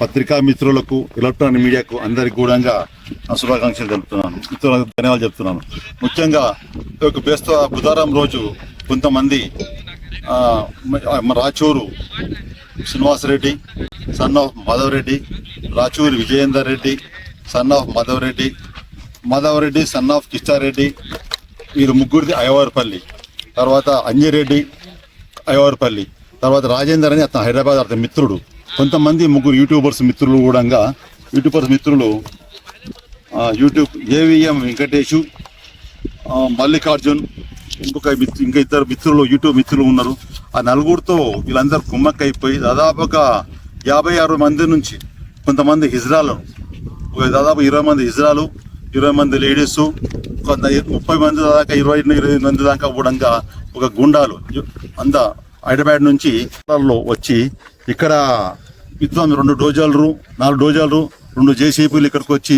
పత్రికా మిత్రులకు ఎలక్ట్రానిక్ మీడియాకు అందరికి కూడా శుభాకాంక్షలు తెలుపుతున్నాను. మిత్రులకు ధన్యవాదాలు చెప్తున్నాను. ముఖ్యంగా ఒక బేస్త బుధవారం రోజు కొంతమంది Rachuru Srinivasareddy son of Madhavareddy Rachuri Vijayender Reddy son of Madhav Reddy son of Kishtareddy వీరు ముగ్గురిది అయ్యవారిపల్లి తర్వాత అంజిరెడ్డి అయ్యవారిపల్లి తర్వాత రాజేందర్ అని అతను హైదరాబాద్ అతని మిత్రుడు. కొంతమంది ముగ్గురు యూట్యూబర్స్ మిత్రులు కూడా యూట్యూబర్స్ మిత్రులు యూట్యూబ్ ఏవిఎం వెంకటేషు మల్లికార్జున్ ఇంకొక మిత్- ఇంకా ఇద్దరు మిత్రులు యూట్యూబ్ మిత్రులు ఉన్నారు. ఆ నలుగురితో వీళ్ళందరూ కుమ్మక్కైపోయి దాదాపుగా యాభై అరవై మంది నుంచి కొంతమంది హిజ్రాలు ఒక దాదాపు ఇరవై మంది హిజ్రాలు ఇరవై మంది లేడీస్ కొంత ముప్పై మంది దాకా ఇరవై ఇరవై మంది దాకా కూడా ఒక గుండాలు అంద హైదరాబాద్ నుంచి వచ్చి ఇక్కడ విద్వాన్ రెండు డోజాలు నాలుగు డోజాలు రెండు జేసీపీలు ఇక్కడికి వచ్చి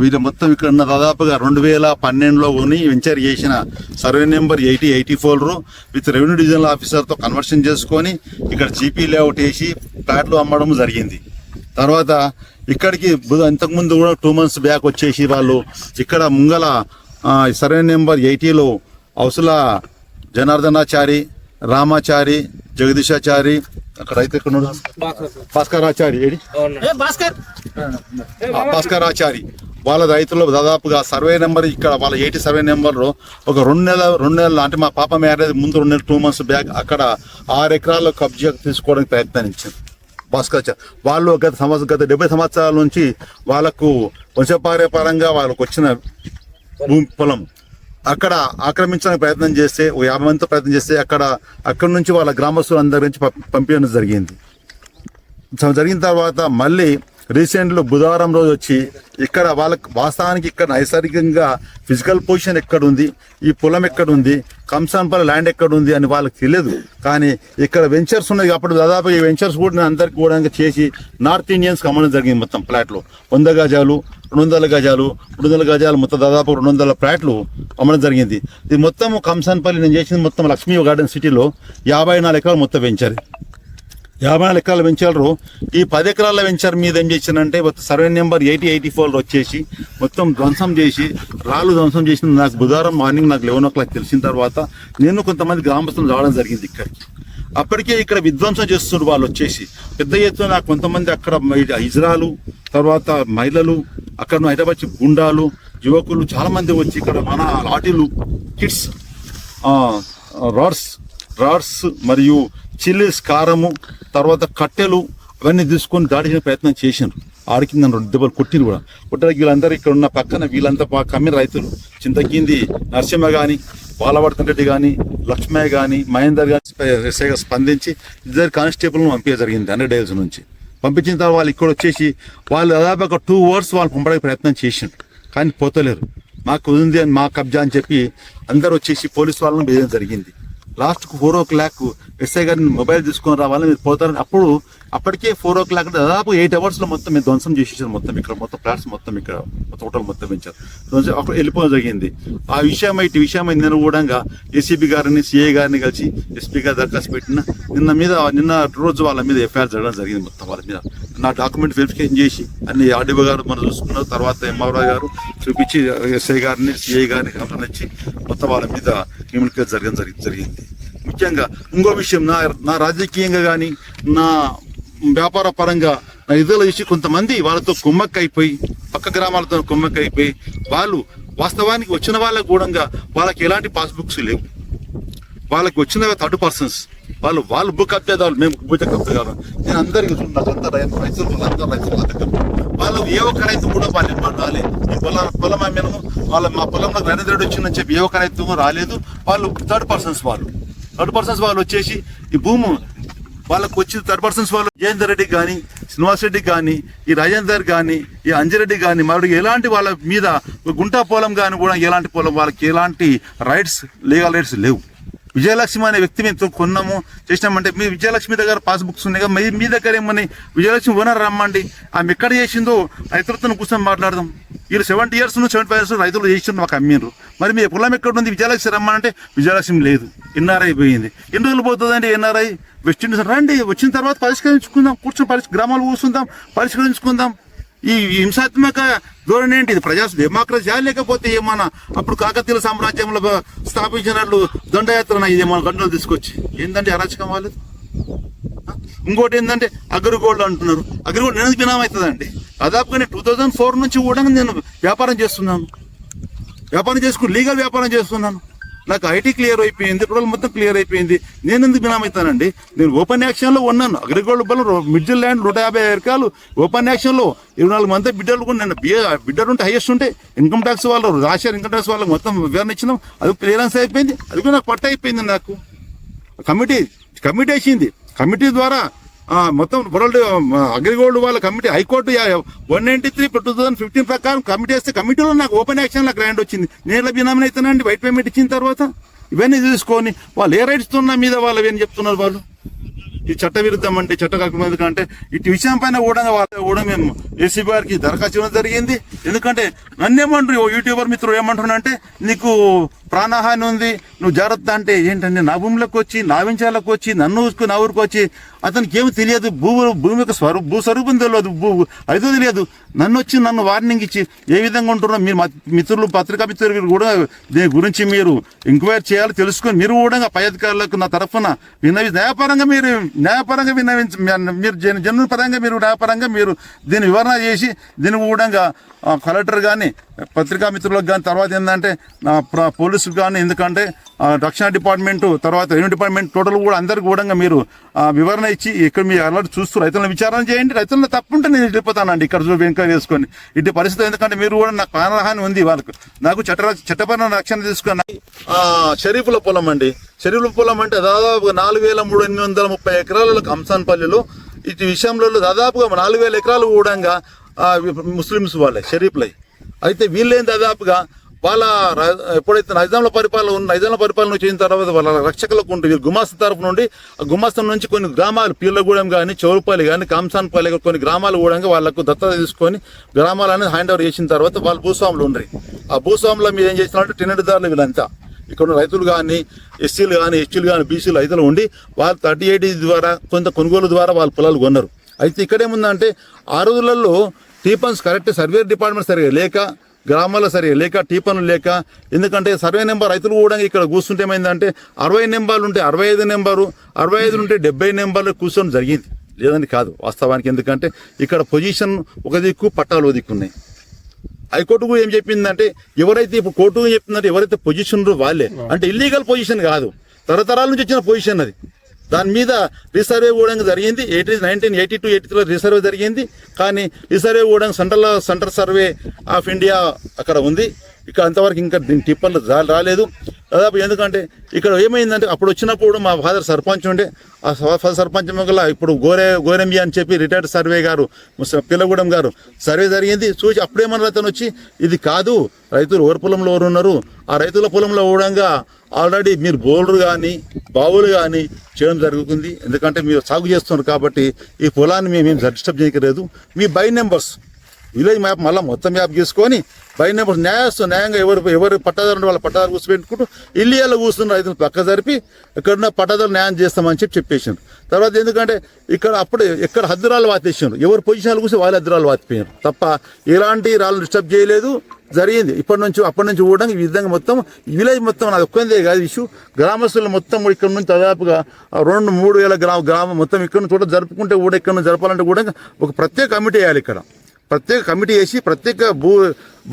వీళ్ళు మొత్తం ఇక్కడ ఉన్న దాదాపుగా రెండు వేల పన్నెండులో కొని వెంచర్ చేసిన survey number eighty eighty four with revenue divisional ఆఫీసర్తో conversion చేసుకొని ఇక్కడ జీపీ లేఅవుట్ వేసి ప్లాట్లు అమ్మడం జరిగింది. తర్వాత ఇక్కడికి ఇంతకుముందు కూడా టూ మంత్స్ బ్యాక్ వచ్చేసి వాళ్ళు ఇక్కడ ముంగల సర్వే నెంబర్ ఎయిటీలో అవసల జనార్దనాచారి రామాచారి జగదీశాచారి అక్కడ అయితే ఇక్కడ ఉన్నాడు. భాస్కరాచారి ఏడి? ఆ భాస్కరాచారి వాళ్ళ రైతులు దాదాపుగా సర్వే నెంబర్ ఇక్కడ వాళ్ళ ఎయిటీ సర్వే నెంబర్ ఒక రెండు నెలల రెండు నెలలు అంటే మా పాప మ్యారేజ్ ముందు రెండు నెలలు టూ మంత్స్ బ్యాక్ అక్కడ ఆరు ఎకరాల కబ్జా తీసుకోవడానికి ప్రయత్నించింది భాస్కరాచారి వాళ్ళు గత సంవత్సరం గత డెబ్బై సంవత్సరాల నుంచి వాళ్ళకు వంశపార్యపరంగా వాళ్ళకు వచ్చిన భూమి పొలం. అక్కడ ఆక్రమించడానికి ప్రయత్నం చేస్తే ఓ యాభై మందితో ప్రయత్నం చేస్తే అక్కడ అక్కడ నుంచి వాళ్ళ గ్రామస్తులందరి నుంచి పం- పంపించడం జరిగింది. జరిగిన తర్వాత మళ్ళీ రీసెంట్లో బుధవారం రోజు వచ్చి ఇక్కడ వాళ్ళకి వాస్తవానికి ఇక్కడ నైసర్గికంగా ఫిజికల్ పొజిషన్ ఎక్కడ ఉంది ఈ పొలం ఎక్కడ ఉంది ల్యాండ్ ఎక్కడ ఉంది అని వాళ్ళకి తెలియదు. కానీ ఇక్కడ వెంచర్స్ ఉన్నాయి అప్పుడు దాదాపు ఈ వెంచర్స్ కూడా నేను అందరికి కూడా చేసి నార్త్ ఇండియన్స్ అమ్మడం జరిగింది మొత్తం ప్లాట్లు వంద గజాలు రెండు వందల గజాలు రెండు వందల గజాలు మొత్తం దాదాపు రెండు వందల ప్లాట్లు అమ్మడం జరిగింది. ఇది మొత్తం కంసాన్పల్లి నేను చేసింది మొత్తం లక్ష్మీ గార్డెన్ సిటీలో యాభై నాలుగు ఎకరాలు మొత్తం వెంచర్. యాభై నాలుగు ఎకరాలు పెంచారు. ఈ పది ఎకరాల పెంచారు మీద ఏం చేసిందంటే మొత్తం survey number eighty eighty four వచ్చేసి మొత్తం ధ్వంసం చేసి రాళ్ళు ధ్వంసం చేసిన నాకు బుధవారం మార్నింగ్ నాకు లెవెన్ ఓ క్లాక్ తెలిసిన తర్వాత నేను కొంతమంది గ్రామస్తులు రావడం జరిగింది ఇక్కడికి. అప్పటికే ఇక్కడ విధ్వంసం చేస్తున్నారు వాళ్ళు వచ్చేసి. పెద్ద ఎత్తున నాకు కొంతమంది అక్కడ ఇజ్రాలు తర్వాత మహిళలు అక్కడ హైదరాబాద్ గుండాలు యువకులు చాలామంది వచ్చి ఇక్కడ మన లాఠీలు కిడ్స్ రాడ్స్ రాడ్స్ మరియు చిల్లీస్ కారము తర్వాత కట్టెలు అవన్నీ తీసుకొని దాడిన ప్రయత్నం చేశారు ఆడికి నన్ను రెండు దెబ్బలు కొట్టిరు కూడా. కొట్టడానికి వీళ్ళందరూ ఇక్కడ ఉన్న పక్కన వీళ్ళంతా బాగా కమ్మిన రైతులు. చింతకింది నరసింహ కానీ బాలవర్ధన్ రెడ్డి కానీ లక్ష్మయ్య కానీ మహేందర్ కానీ స్పందించి ఇద్దరు కానిస్టేబుల్ను పంపించడం జరిగింది హండ్రెడ్ డేస్ నుంచి. పంపించిన తర్వాత వాళ్ళు ఇక్కడ వచ్చేసి వాళ్ళు దాదాపు ఒక టూ అవర్స్ వాళ్ళు పంపడానికి ప్రయత్నం చేసిండ్రు. కానీ పోతలేరు. మాకు ఉంది అని మా కబ్జా అని చెప్పి అందరు వచ్చేసి పోలీస్ వాళ్ళని వేయడం జరిగింది. లాస్ట్కు ఫోర్ ఓ క్లాక్ ఎస్ఐ గారిని మొబైల్ తీసుకొని రావాలని మీరు పోతారని అప్పుడు అప్పటికే ఫోర్ ఓ క్లాక్ దాదాపు ఎయిట్ అవర్స్లో మొత్తం మీరు ధ్వంసం చేసేసారు మొత్తం ఇక్కడ మొత్తం ఫ్లాట్స్ మొత్తం ఇక్కడ టోటల్ మొత్తం పెంచారు. ధ్వంసం అప్పుడు వెళ్ళిపోవడం జరిగింది. ఆ విషయం ఇటు విషయం నేను కూడా ఏసీబీ గారిని సిఏ గారిని కలిసి ఎస్పీ గారు దరఖాస్తు పెట్టిన నిన్న మీద నిన్న రోజు వాళ్ళ మీద ఎఫ్ఐఆర్ జరగడం జరిగింది మొత్తం వాళ్ళ మీద. నా డాక్యుమెంట్ వెరిఫికేషన్ చేసి అన్ని ఆర్డీఓ గారు మనం చూసుకున్నారు తర్వాత ఎంఆర్ఓ గారు చూపించి ఎస్ఐ గారిని సిఐ గారిని కంప్లైంట్ ఇచ్చి మొత్తం వాళ్ళ మీద క్రిమినల్ జరగడం జరిగి జరిగింది. ముఖ్యంగా ఇంకో విషయం నా నా రాజకీయంగా కానీ నా వ్యాపార పరంగా నా ఇతరులు చూసి కొంతమంది వాళ్ళతో కుమ్మక్కైపోయి పక్క గ్రామాలతో కుమ్మక్కైపోయి వాళ్ళు వాస్తవానికి వచ్చిన వాళ్ళకు కూడా వాళ్ళకి ఎలాంటి పాస్బుక్స్ లేవు. వాళ్ళకి వచ్చిన థర్డ్ పర్సన్స్ వాళ్ళు వాళ్ళు బుక్ కప్పేదాళ్ళు మేము బుక్ కప్పేదాళ్ళు నేను అందరికీ నాకంతా రైతు రైతులు వాళ్ళంతా రైతులు వాళ్ళు ఏ ఒక్క రైతు కూడా వాళ్ళు ఇబ్బంది రాలేదు. ఈ పొలం పొలం అమ్మాను వాళ్ళ మా పొలంలో నరేంద్ర వచ్చిందని చెప్పి ఏ ఒక్క రైతు రాలేదు. వాళ్ళు థర్డ్ పర్సన్స్ వాళ్ళు. థర్డ్ పర్సన్స్ వాళ్ళు వచ్చేసి ఈ భూము వాళ్ళకు వచ్చి థర్డ్ పర్సన్స్ వాళ్ళు జయేందర్ రెడ్డి కానీ శ్రీనివాస్ రెడ్డి కానీ ఈ రాజేందర్ కానీ ఈ అంజిరెడ్డి కానీ మరి ఎలాంటి వాళ్ళ మీద గుంటా పొలం కానీ కూడా ఎలాంటి పొలం వాళ్ళకి ఎలాంటి రైట్స్ లీగల్ రైట్స్ లేవు. విజయలక్ష్మి అనే వ్యక్తి మేము కొన్నాము చేసినామంటే మీ విజయలక్ష్మి దగ్గర పాస్బుక్స్ ఉన్నాయి కదా మీ మీ దగ్గర ఏమని విజయలక్ష్మి ఓనర్ రమ్మండి. ఆమె ఎక్కడ చేసిందో రైతులతో కూర్చొని మాట్లాడదాం. వీళ్ళు seventy years seventy five years రైతులు చేసిన మాకు అమ్మిండ్రు మరి మీ పొలం ఎక్కడ ఉంది విజయలక్ష్మి రమ్మంటే విజయలక్ష్మి లేదు. ఎన్ఆర్ఐ పోయింది. ఎన్ని రోజులు పోతుందండి ఎన్ఆర్ఐ? వెస్ట్ ఇండీస్ రండి వచ్చిన తర్వాత పరిష్కరించుకుందాం కూర్చొని పరిష్ గ్రామాలు కూర్చుందాం పరిష్కరించుకుందాం. ఈ హింసాత్మక ధోరణి ఏంటి? ఇది ప్రజా డెమోక్రసీ లేకపోతే ఏమన్నా అప్పుడు కాకతీయ సామ్రాజ్యంలో స్థాపించినట్లు దండయాత్ర ఇది మన గంటలు తీసుకొచ్చి. ఏంటంటే అరాచకం వాళ్ళు ఇంకోటి ఏంటంటే అగ్రిగోల్డ్ అంటున్నారు. అగ్రిగోల్డ్ నేను బినామవుతుందండి దాదాపుగా నేను టూ థౌజండ్ ఫోర్ నుంచి కూడా నేను వ్యాపారం చేస్తున్నాను. వ్యాపారం చేసుకుని లీగల్ వ్యాపారం చేస్తున్నాను. నాకు ఐటీ క్లియర్ అయిపోయింది రూరల్ మొత్తం క్లియర్ అయిపోయింది. నేను ఎందుకు బినామవుతానండి? నేను ఓపెన్ యాక్షన్లో ఉన్నాను. అగ్రిగోల్డ్ బలం మిడిల్ ల్యాండ్ నూట యాభై ఎకరాలు ఓపెన్ యాక్షన్లో. ఇరవై నాలుగు మంది బిడ్డలు కూడా నేను బిఏ బిడ్డలు ఉంటే హైయెస్ట్ ఉంటే ఇన్కమ్ ట్యాక్స్ వాళ్ళు రాశారు ఇన్కమ్ ట్యాక్స్ వాళ్ళకి మొత్తం వివరణ ఇచ్చినాం. అది క్లియరెన్స్ అయిపోయింది. అది కూడా నాకు పట్ట అయిపోయింది నాకు. కమిటీ కమిటీ వేసింది. కమిటీ ద్వారా మొత్తం వరల్డ్ అగ్రిగోల్డ్ వాళ్ళ committee high court one ninety three two thousand fifteen ప్రకారం కమిటీ వేస్తే కమిటీలో నాకు ఓపెన్ యాక్షన్ నాకు గ్రాండ్ వచ్చింది. నేను బినామీ అవుతానండి వైట్ పేమెంట్ ఇచ్చిన తర్వాత ఇవన్నీ తీసుకొని వాళ్ళు ఏ రైట్స్ ఉన్నా మీద వాళ్ళు ఏం చెప్తున్నారు వాళ్ళు. ఈ చట్ట విరుద్ధం అంటే చట్ట కాకుండా అంటే ఇటు విషయం పైన కూడా వాళ్ళ కూడా మేము ఏసీబీ గారికి దరఖాస్తు ఇవ్వడం జరిగింది. ఎందుకంటే నన్ను ఏమంటారు యూట్యూబర్ మిత్రుడు ఏమంటున్నా అంటే నీకు ప్రాణహాని ఉంది. నువ్వు జాగ్రత్త అంటే ఏంటంటే నా భూమిలోకి వచ్చి నా వెంచాలకు వచ్చి నన్ను ఊసుకుని నా ఊరికి వచ్చి అతనికి ఏమి తెలియదు. భూ భూమి యొక్క స్వరూ భూ స్వరూపం తెలియదు. భూ అయితే తెలియదు. నన్ను వచ్చి నన్ను వార్నింగ్ ఇచ్చి ఏ విధంగా ఉంటున్నా మీరు మిత్రులు పత్రికా మిత్రులు కూడా దీని గురించి మీరు ఎంక్వైరీ చేయాలి తెలుసుకొని మీరు కూడా పై అధికారులకు నా తరఫున విన్నవి న్యాయపరంగా మీరు న్యాయపరంగా విన్నవించ మీరు జన పరంగా మీరు న్యాయపరంగా మీరు దీని వివరణ చేసి దీని కూడా కలెక్టర్ కానీ పత్రికా మిత్రులకు కానీ తర్వాత ఏంటంటే పోలీసు కానీ ఎందుకంటే రక్షణ డిపార్ట్మెంట్ తర్వాత రెవెన్యూ డిపార్ట్మెంట్ టోటల్ కూడా అందరికి కూడా మీరు వివరణ ఇచ్చి ఇక్కడ మీరు అలర్ట్ చూస్తూ రైతులను విచారణ చేయండి. రైతులను తప్పుంటే నేను వెళ్ళిపోతానండి ఇక్కడ చూ వెనుక వేసుకొని. ఇటు పరిస్థితి ఎందుకంటే మీరు కూడా నాకు ప్రాణహాని ఉంది వాళ్ళకు. నాకు చట్ట చట్టపరమైన రక్షణ తీసుకుని షరీఫుల పొలం అండి. షరీఫుల పొలం అంటే దాదాపుగా నాలుగు వేల మూడు ఎనిమిది వందల ముప్పై ఎకరాల కంసాన్పల్లిలో ఇటు విషయంలో దాదాపుగా నాలుగు వేల ఎకరాలు కూడా ముస్లిమ్స్ వాళ్ళే షరీఫ్లై. అయితే వీళ్ళేం దాదాపుగా వాళ్ళ ఎప్పుడైతే నైజాంల పరిపాలన ఉన్న నైజాంల పరిపాలన చేసిన తర్వాత వాళ్ళ రక్షకులకు ఉంటే వీళ్ళు గుమాస్తా తరఫు నుండి ఆ గుమాస్తం నుంచి కొన్ని గ్రామాలు పీర్లగూడెం కానీ చౌరుపల్లి కానీ కాంసాన్పల్లి కొన్ని గ్రామాలు కూడా వాళ్ళకు దత్తత తీసుకొని గ్రామాలని హ్యాండ్ ఓవర్ చేసిన తర్వాత వాళ్ళు భూస్వాములు ఉండ్రి. ఆ భూస్వాముల మీద ఏం చేసినారంటే టెనెట్దారులు వీళ్ళంతా. ఇక్కడ ఉన్న రైతులు కానీ ఎస్సీలు కానీ ఎస్టీలు కానీ బీసీలు రైతులు ఉండి వాళ్ళు థర్టీ ఎయిట్ ద్వారా కొంత కొనుగోలు ద్వారా వాళ్ళ పొలాలు కొన్నారు. అయితే ఇక్కడేముందంటే ఆ రోజులలో టీపన్స్ కరెక్ట్ సర్వే డిపార్ట్మెంట్ సరిగా లేక గ్రామాల్లో సరిగా లేక టీపన్లు లేక ఎందుకంటే సర్వే నెంబర్ రైతులు కూడా ఇక్కడ కూర్చుంటే ఏమైందంటే అరవై నెంబర్లు ఉంటే అరవై ఐదు నెంబరు అరవై ఐదు ఉంటే డెబ్బై నెంబర్లు కూర్చొని జరిగింది. లేదని కాదు వాస్తవానికి ఎందుకంటే ఇక్కడ పొజిషన్ ఒక దిక్కు పట్టాలు ఒక దిక్కు ఉన్నాయి. ఏం చెప్పిందంటే ఎవరైతే ఇప్పుడు కోర్టు చెప్పిందంటే ఎవరైతే పొజిషన్ వాళ్ళే. అంటే ఇల్లీగల్ పొజిషన్ కాదు. తరతరాల నుంచి వచ్చిన పొజిషన్ అది. దాని మీద రిసర్వే కూడా జరిగింది. Eighty nineteen eighty two eighty త్రీలో రిసర్వే జరిగింది. కానీ రిసర్వే కూడా central central survey of India అక్కడ ఉంది. ఇక్కడ అంతవరకు ఇంకా దీని టిప్పర్లు రాలేదు. దాదాపు ఎందుకంటే ఇక్కడ ఏమైందంటే అప్పుడు వచ్చినప్పుడు మా ఫాదర్ సర్పంచ్ ఉండే. ఆ ఫాదర్ సర్పంచ్ వల్ల ఇప్పుడు గోరే గోరెంబి అని చెప్పి రిటైర్డ్ సర్వే గారు పిల్లగూడెం గారు సర్వే జరిగింది. చూసి అప్పుడేమన్నా అతను వచ్చి ఇది కాదు రైతులు ఎవరి పొలంలో ఎవరు ఉన్నారు? ఆ రైతుల పొలంలో ఊడంగా ఆల్రెడీ మీరు బోర్లు కానీ బావులు కానీ చేయడం జరుగుతుంది. ఎందుకంటే మీరు సాగు చేస్తున్నారు కాబట్టి ఈ పొలాన్ని మేము ఏం డిస్టర్బ్ చేయకలేదు మీ బై నెంబర్స్ విలేజ్ మ్యాప్ మళ్ళీ మొత్తం మ్యాప్ గీసుకొని బై నెంబర్స్ న్యాయస్థం న్యాయంగా ఎవరు ఎవరు పట్టాదారు వాళ్ళ పట్టాదారు కూర్చోబెట్టుకుంటూ ఇల్లు కూర్చున్న రైతులు పక్క జరిపి ఎక్కడున్న పట్టాదారు న్యాయం చేస్తామని చెప్పి చెప్పేసారు తర్వాత ఎందుకంటే ఇక్కడ అప్పుడు ఎక్కడ హద్దురాలు వాతేసారు ఎవరు పొజిషన్లు కూర్చో వాళ్ళ హద్దురాలు వాతిపోయారు తప్ప ఎలాంటి రాళ్ళు డిస్టర్బ్ చేయలేదు. జరిగింది. ఇప్పటి నుంచి అప్పటి నుంచి కూడా ఈ విధంగా మొత్తం విలేజ్ మొత్తం నాది ఒక్కందే కాదు ఇష్యూ. గ్రామస్తులు మొత్తం ఇక్కడ నుంచి దాదాపుగా రెండు మూడు వేల గ్రామ గ్రామం మొత్తం ఇక్కడ నుంచి కూడా జరుపుకుంటే కూడా ఇక్కడ నుంచి జరపాలంటే కూడా ఒక ప్రత్యేక కమిటీ వేయాలి ఇక్కడ. ప్రత్యేక కమిటీ వేసి ప్రత్యేక భూ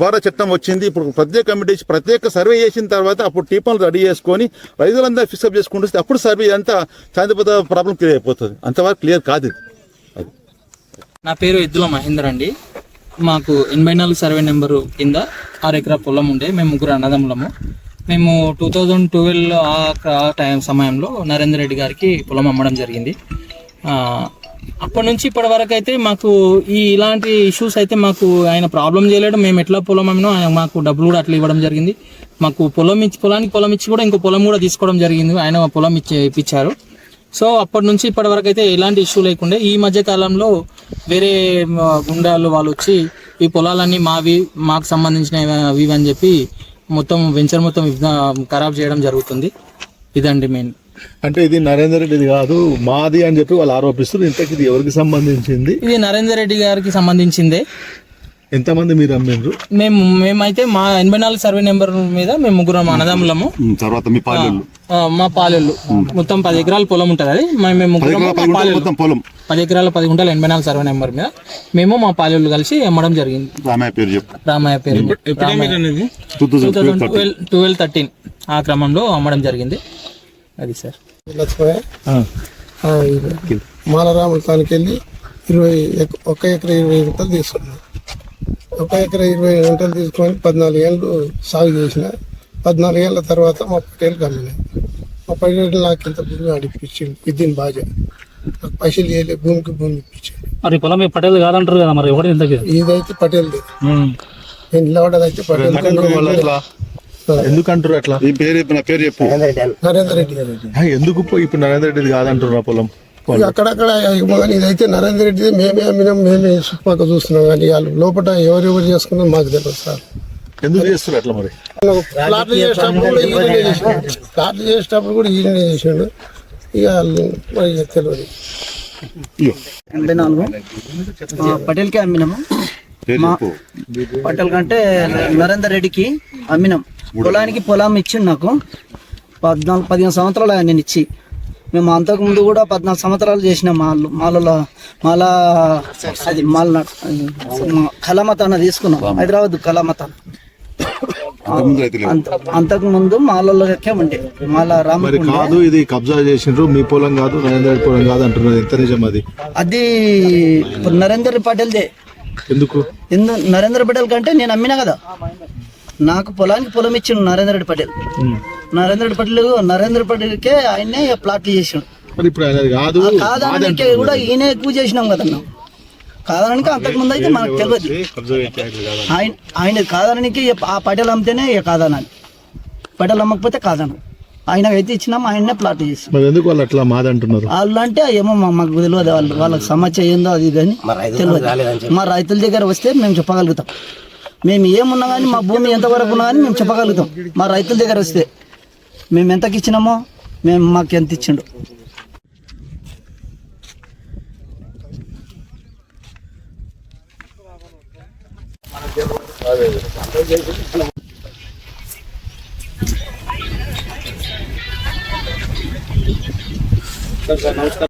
భార చట్టం వచ్చింది. ఇప్పుడు ప్రత్యేక కమిటీ వేసి ప్రత్యేక సర్వే చేసిన తర్వాత అప్పుడు టీపాలు రెడీ చేసుకొని రైతులందరూ ఫిక్సప్ చేసుకుంటూ వస్తే అప్పుడు సర్వే అంతా శాంతిపద ప్రాబ్లం క్లియర్ అయిపోతుంది. అంతవరకు క్లియర్ కాదు అది. నా పేరు ఎద్దుల మహేందర్ అండి. మాకు ఎనభై నాలుగు సర్వే నెంబరు కింద ఆరు ఎకరా పొలం ఉండే. మేము ముగ్గురు అన్నదమ్ములము. మేము టూ థౌజండ్ ట్వెల్వ్లో ఆ టైం సమయంలో నరేందర్ రెడ్డి గారికి పొలం అమ్మడం జరిగింది. అప్పటి నుంచి ఇప్పటి వరకు అయితే మాకు ఈ ఇలాంటి ఇష్యూస్ అయితే మాకు ఆయన ప్రాబ్లం చేయలేడు. మేము ఎట్లా పొలం అమ్మినో ఆయన మాకు డబ్బులు కూడా అట్లా ఇవ్వడం జరిగింది. మాకు పొలం ఇచ్చి పొలానికి పొలం ఇచ్చి కూడా ఇంకో పొలం కూడా తీసుకోవడం జరిగింది. ఆయన పొలం ఇచ్చి ఇప్పించారు. సో అప్పటి నుంచి ఇప్పటి వరకు అయితే ఎలాంటి ఇష్యూ లేకుండే. ఈ మధ్య కాలంలో వేరే గుండాలు వాళ్ళు వచ్చి ఈ పొలాలన్నీ మావి మాకు సంబంధించిన అవి ఇవి అని చెప్పి మొత్తం వెంచర్ మొత్తం ఖరాబ్ చేయడం జరుగుతుంది. ఇదండి మెయిన్ అంటే ఇది నరేందర్ రెడ్డిది కాదు మాది అని చెప్పి వాళ్ళు ఆరోపిస్తారు ఇంతకి ఇది ఎవరికి సంబంధించింది? ఇది నరేందర్ రెడ్డి గారికి సంబంధించిందే. ఎంతమంది మీరు అమ్మిండ్రు? మేము మేమైతే మా ఎనభై నాలుగు సర్వే నెంబర్ మీద మేము ముగ్గురం అన్నదమ్ములము. తర్వాత మీ పాలెళ్ళు. ఆ, మా పాలెళ్ళు. మొత్తం పది ఎకరాల పొలం ఉంటుంది అది. మేము ముగ్గురం పొలం. పది ఎకరాల పది గుంటల ఎనభై నాలుగు సర్వే నెంబర్ మీద మేము మా పాలెళ్ళు కలిసి అమ్మడం జరిగింది. రామయ్య పేరు చెప్పు. రామయ్య పేరు టూ థౌసండ్ ట్వెల్వ్ థర్టీన్ ఆ క్రమంలో అమ్మడం జరిగింది. అది సార్. లక్ష్మయ్య ఆ, ఇది. మాలరాముల తానికి వెళ్ళి ఇరవై ఎక- ఒక ఎకరా ఇరవై గుంటలు తీసుకున్నాను ఒక ఎకరా ఇరవై గుంటలు తీసుకొని పద్నాలుగు ఏళ్ళు సాగు చేసిన. పద్నాలుగు ఏళ్ళ తర్వాత మా పటేలు అమ్మినాయి మా పటేలు నాకు ఇంత భూమి అడిపించింది విద్యను బాగా నాకు పైసలు చేయలే భూమికి భూమి ఇప్పించింది మరి పొలం పటేల్ కాదంటారు కదా మరి ఒకటి ఇంతకి? ఇదైతే పటేల్ది. నేను నిలబడదైతే పటేల్. ఎందుకంటారు అట్లా? ఈ పేరు చెప్పు, నా పేరు చెప్పు. నరేందర్ రెడ్డి ఆ, ఎందుకు పోయి ఇప్పుడు నరేందర్ రెడ్డిది కాదంటారు ఆ పొలం అక్కడక్కడ కానీ ఇదైతే నరేందర్ రెడ్డి మేమే అమ్మినాం మేమే చుట్టుపక్కల చూస్తున్నాం. కానీ వాళ్ళు లోపల ఎవరెవరు చేసుకున్నాం మాకు తెలియదు సార్. ఎందుకు చేస్తారు అట్లా మరి? ప్లాట్లు చేసేటప్పుడు కూడా ఈయననే చేసిండు ప్లాట్లు చేసేటప్పుడు కూడా ఈయననే చేసిండు ఇక వాళ్ళు మరి తెలియదు. ఎనభై నాలుగు. ఆ, పటేల్కి అమ్మినాము. పటేల్ కంటే నరేందర్ రెడ్డికి అమ్మినాం. పొలానికి పొలం ఇచ్చిండు నాకు. పద్నాలుగు పదిహేను సంవత్సరాలు ఆయన నేను ఇచ్చి. మేము అంతకు ముందు కూడా పద్నాలుగు సంవత్సరాలు చేసినాం మాలు మాలలో మాల అది మాల కళామతాన తీసుకున్నాం. హైదరాబాద్ కళామతాన అంతకు ముందు మాలలోకే ఉండే. మాల రాముడు కాదు ఇది కబ్జా చేసిండ్రు మీ పొలం కాదు నరేందర్ పొలం కాదు అంటున్నారు ఎంత నిజం అది? అది నరేందర్ పటేల్దే. ఎందుకు ఎందు నరేంద్ర పటేల్ కంటే నేను అమ్మినా కదా నాకు పొలానికి పొలం ఇచ్చిండు నరేంద్ర రెడ్డి పటేల్ నరేంద్ర రెడ్డి పటేల్ నరేంద్ర పటేల్కే ఆయనే ప్లాట్లు చేసిండు కాదు కాదనకే కూడా ఈయన ఎక్కువ చేసినాం కదన్నా కాదననికి అంతకు ముందు అయితే మనకు తెలియదు ఆయన ఆయన కాదననికి ఆ పటేల్ అమ్మితేనే కాదనాలి పటేల్ అమ్మకపోతే కాదన ఆయనకైతే అయితే ఇచ్చినాం ఆయన్నే ప్లాట్ చేసి మరి ఎందుకు వాళ్ళు అట్లా మాది అంటున్నారు వాళ్ళు అంటే ఏమో మా- మాకు తెలియదు వాళ్ళు వాళ్ళకి సమస్య ఏందో అది కానీ తెలియదు. మా రైతుల దగ్గర వస్తే మేము చెప్పగలుగుతాం. మేము ఏమున్నా కానీ మా భూమి ఎంతవరకు ఉన్నా కానీ మేము చెప్పగలుగుతాం. మా రైతుల దగ్గర వస్తే మేము ఎంతకి ఇచ్చినామో మేము మాకు ఎంత ఇచ్చిండు. నమస్కారం సార్ నమస్కారం